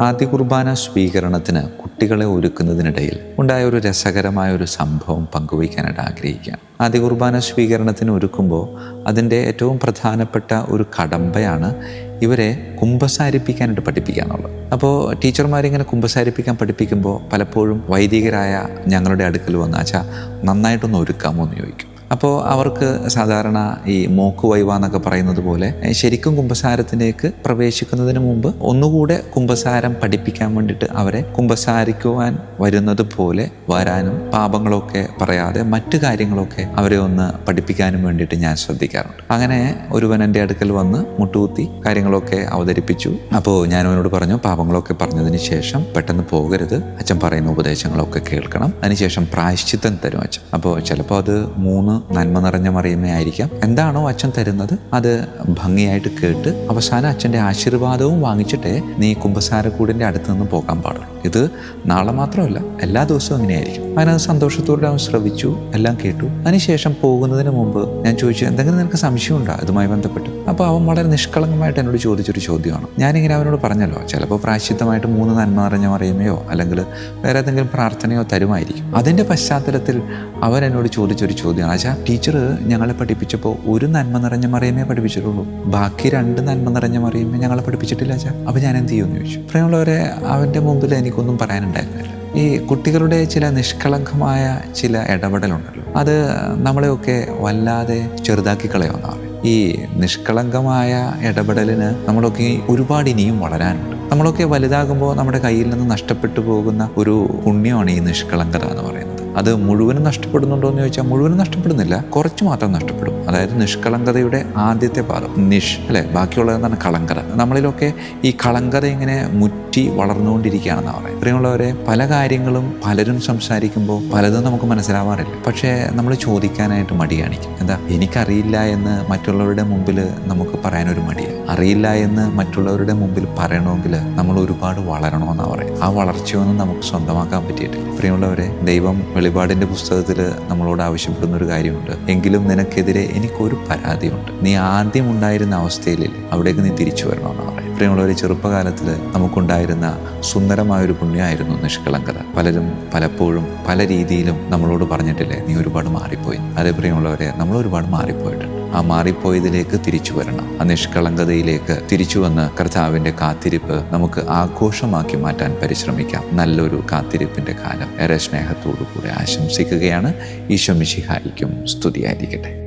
ആദ്യ കുർബാന സ്വീകരണത്തിന് കുട്ടികളെ ഒരുക്കുന്നതിനിടയിൽ ഉണ്ടായ ഒരു രസകരമായ ഒരു സംഭവം പങ്കുവയ്ക്കാനായിട്ട് ആഗ്രഹിക്കുകയാണ് ആദ്യ കുർബാന സ്വീകരണത്തിന് ഒരുക്കുമ്പോൾ അതിന്റെ ഏറ്റവും പ്രധാനപ്പെട്ട ഒരു കടമ്പയാണ് ഇവരെ കുമ്പസാരിപ്പിക്കാനായിട്ട് പഠിപ്പിക്കുക എന്നുള്ളത് അപ്പോൾ ടീച്ചർമാരിങ്ങനെ കുമ്പസാരിപ്പിക്കാൻ പഠിപ്പിക്കുമ്പോൾ പലപ്പോഴും വൈദികരായ ഞങ്ങളുടെ അടുക്കൽ വന്നാച്ചാൽ നന്നായിട്ടൊന്ന് ഒരുക്കാമോ? എന്ന് ചോദിക്കും. അപ്പോൾ അവർക്ക് സാധാരണ ഈ മോക്ക് വൈവ എന്നൊക്കെ പറയുന്നത് പോലെ ശരിക്കും കുമ്പസാരത്തിലേക്ക് പ്രവേശിക്കുന്നതിന് മുമ്പ് ഒന്നുകൂടെ കുമ്പസാരം പഠിപ്പിക്കാൻ വേണ്ടിയിട്ട് അവരെ കുമ്പസാരിക്കുവാൻ വരുന്നത് പോലെ വരാനും പാപങ്ങളൊക്കെ പറയാതെ മറ്റു കാര്യങ്ങളൊക്കെ അവരെ ഒന്ന് പഠിപ്പിക്കാനും വേണ്ടിയിട്ട് ഞാൻ ശ്രദ്ധിക്കാറുണ്ട്. അങ്ങനെ ഒരുവൻ എന്റെ അടുക്കൽ വന്ന് മുട്ടുകുത്തി കാര്യങ്ങളൊക്കെ അവതരിപ്പിച്ചു. അപ്പോൾ ഞാൻ അവനോട് പറഞ്ഞു പാപങ്ങളൊക്കെ പറഞ്ഞതിന് ശേഷം പെട്ടെന്ന് പോകരുത്. അച്ഛൻ പറയുന്ന ഉപദേശങ്ങളൊക്കെ കേൾക്കണം. അതിനുശേഷം പ്രായശ്ചിത്തം തരും അച്ഛൻ. അപ്പോൾ ചിലപ്പോൾ അത് മൂന്ന് നന്മ നിറഞ്ഞ മറിയുമേ ആയിരിക്കാം. എന്താണോ അച്ഛൻ തരുന്നത് അത് ഭംഗിയായിട്ട് കേട്ട് അവസാനം അച്ഛന്റെ ആശീർവാദവും വാങ്ങിച്ചിട്ടേ നീ കുംഭസാരക്കൂടിന്റെ അടുത്ത് നിന്ന് പോകാൻ പാടുള്ളൂ. ഇത് നാളെ മാത്രമല്ല എല്ലാ ദിവസവും അങ്ങനെയായിരിക്കും അതിനത് സന്തോഷത്തോടെ അവൻ ശ്രവിച്ചു എല്ലാം കേട്ടു. അതിനുശേഷം പോകുന്നതിന് മുമ്പ് ഞാൻ ചോദിച്ചു എന്തെങ്കിലും നിനക്ക് സംശയമുണ്ടോ അതുമായി ബന്ധപ്പെട്ട്? അപ്പോൾ അവൻ വളരെ നിഷ്കളങ്കമായിട്ട് എന്നോട് ചോദിച്ചൊരു ചോദ്യമാണ്. ഞാനിങ്ങനെ അവനോട് പറഞ്ഞല്ലോ ചിലപ്പോൾ പ്രായശ്ചിത്തമായിട്ട് മൂന്ന് നന്മ നിറഞ്ഞ മറിയുമയോ അല്ലെങ്കിൽ വേറെ ഏതെങ്കിലും പ്രാർത്ഥനയോ തരുമായിരിക്കും. അതിന്റെ പശ്ചാത്തലത്തിൽ അവൻ എന്നോട് ചോദിച്ചൊരു ചോദ്യമാണ് ആച്ചാ ടീച്ചർ ഞങ്ങളെ പഠിപ്പിച്ചപ്പോൾ ഒരു നന്മ നിറഞ്ഞ മറിയമേ പഠിപ്പിച്ചിട്ടുള്ളൂ. ബാക്കി രണ്ട് നന്മ നിറഞ്ഞ മറിയമേ ഞങ്ങളെ പഠിപ്പിച്ചിട്ടില്ല അച്ഛാ. അപ്പോൾ ഞാൻ എന്ത് ചെയ്യുമെന്ന് ചോദിച്ചു. പ്രിയമുള്ളവരെ അവന്റെ മുമ്പിൽ എനിക്കൊന്നും പറയാനുണ്ടായിരുന്നില്ല. ഈ കുട്ടികളുടെ ചില നിഷ്കളങ്കമായ ചില ഇടപെടലുണ്ടല്ലോ. അത് നമ്മളെയൊക്കെ വല്ലാതെ ചെറുതാക്കി കളയുമെന്നാണ് ഈ നിഷ്കളങ്കമായ ഇടപെടലിന് നമ്മളൊക്കെ ഒരുപാട് ഇനിയും വളരാനുണ്ട്. നമ്മളൊക്കെ വലുതാകുമ്പോൾ നമ്മുടെ കയ്യിൽ നിന്ന് നഷ്ടപ്പെട്ടു പോകുന്ന ഒരു പുണ്യമാണ് ഈ നിഷ്കളങ്കത എന്ന് പറയുന്നത്. അത് മുഴുവനും നഷ്ടപ്പെടുന്നുണ്ടോ എന്ന് ചോദിച്ചാൽ മുഴുവനും നഷ്ടപ്പെടുന്നില്ല. കുറച്ച് മാത്രം നഷ്ടപ്പെടും. അതായത് നിഷ്കളങ്കതയുടെ ആദ്യത്തെ പാദം. നിഷ് അല്ലെ? ബാക്കിയുള്ളതെന്നാണ് കളങ്കത. നമ്മളിലൊക്കെ ഈ കളങ്കത ഇങ്ങനെ മുറ്റി വളർന്നുകൊണ്ടിരിക്കുകയാണെന്നാണ് പറയുന്നത്. പ്രിയമുള്ളവരെ പല കാര്യങ്ങളും പലരും സംസാരിക്കുമ്പോൾ പലതും നമുക്ക് മനസ്സിലാവാറില്ല. പക്ഷേ നമ്മൾ ചോദിക്കാനായിട്ട് മടി കാണിക്കും. എന്താ? എനിക്കറിയില്ല എന്ന് മറ്റുള്ളവരുടെ മുമ്പിൽ നമുക്ക് പറയാനൊരു മടിയാണ് അറിയില്ല എന്ന് മറ്റുള്ളവരുടെ മുമ്പിൽ പറയണമെങ്കിൽ നമ്മൾ ഒരുപാട് വളരണമെന്നാണ് പറയുന്നത്. ആ വളർച്ചയൊന്നും നമുക്ക് സ്വന്തമാക്കാൻ പറ്റിയിട്ടില്ല. പ്രിയമുള്ളവരെ ദൈവം വെളിപാടിന്റെ പുസ്തകത്തിൽ നമ്മളോട് ആവശ്യപ്പെടുന്ന ഒരു കാര്യമുണ്ട്. എങ്കിലും നിനക്കെതിരെ എനിക്കൊരു പരാതിയുണ്ട്. നീ ആദ്യം ഉണ്ടായിരുന്ന അവസ്ഥയിൽ അവിടേക്ക് നീ തിരിച്ചു വരണമെന്നാണ് പറയുന്നത് പ്രിയമുള്ളവരെ ചെറുപ്പകാലത്തിൽ നമുക്കുണ്ടായിരുന്ന സുന്ദരമായൊരു പുണ്യമായിരുന്നു നിഷ്കളങ്കത. പലരും പലപ്പോഴും പല രീതിയിലും നമ്മളോട് പറഞ്ഞിട്ടില്ലേ നീ ഒരുപാട് മാറിപ്പോയി. അതേ പ്രിയമുള്ളവരെ നമ്മൾ ഒരുപാട് മാറിപ്പോയിട്ടുണ്ട്. ആ മാറിപ്പോയതിലേക്ക് തിരിച്ചു വരണം. ആ നിഷ്കളങ്കതയിലേക്ക് തിരിച്ചു വന്ന് കർത്താവിന്റെ കാത്തിരിപ്പ് നമുക്ക് ആഘോഷമാക്കി മാറ്റാൻ പരിശ്രമിക്കാം. നല്ലൊരു കാത്തിരിപ്പിന്റെ കാലം ഏറെ സ്നേഹത്തോടു കൂടെ ആശംസിക്കുകയാണ്. ഈശോ മിശിഹായിക്കും സ്തുതിയായിരിക്കട്ടെ.